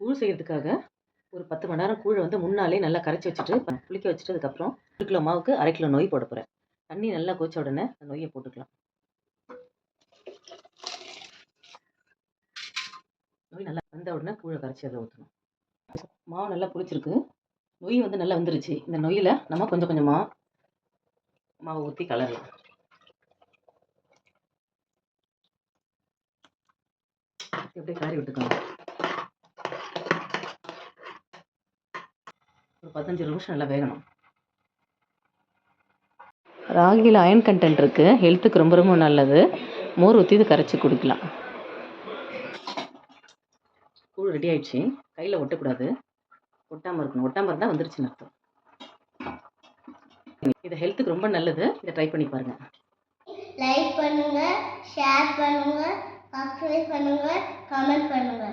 கூழ் செய்கிறதுக்காக ஒரு பத்து மணி நேரம் கூழை வந்து முன்னாலே நல்லா கரைச்சி வச்சுட்டு புளிக்க வச்சுட்டு அதுக்கப்புறம் ஒரு கிலோ மாவுக்கு அரை கிலோ நொய் போட போகிறேன் தண்ணி நல்லா கொதிச்ச உடனே அந்த நொய்யை போட்டுக்கலாம். நொய் நல்லா வந்த உடனே கூழை கரைச்சி அதில் ஊற்றணும் மாவு நல்லா புளிச்சிருக்கு. நொய் வந்து நல்லா வந்துருச்சு. இந்த நொய்யில் நம்ம கொஞ்சம் கொஞ்சமாக மாவை ஊற்றி கலரலாம். அப்படியே காரி விட்டுக்கோங்க ஒரு பதினஞ்சு நிமிஷம் நல்லா வேகணும். ராகியில் அயன் கண்டென்ட் இருக்குது ஹெல்த்துக்கு ரொம்ப ரொம்ப நல்லது. மோர் ஊற்றி இது கரைச்சி குடிக்கலாம். கூழ் ரெடி ஆயிடுச்சு. கையில் ஒட்டக்கூடாது. ஒட்டாமல் இருக்கணும். ஒட்டாமல் இருந்தால் வந்துருச்சுன்னு அர்த்தம். இது ஹெல்த்துக்கு ரொம்ப நல்லது. இதை ட்ரை பண்ணி பாருங்கள் லைக் பண்ணுங்க ஷேர் பண்ணுங்க சப்ஸ்கிரைப் பண்ணுங்க கமெண்ட் பண்ணுங்க.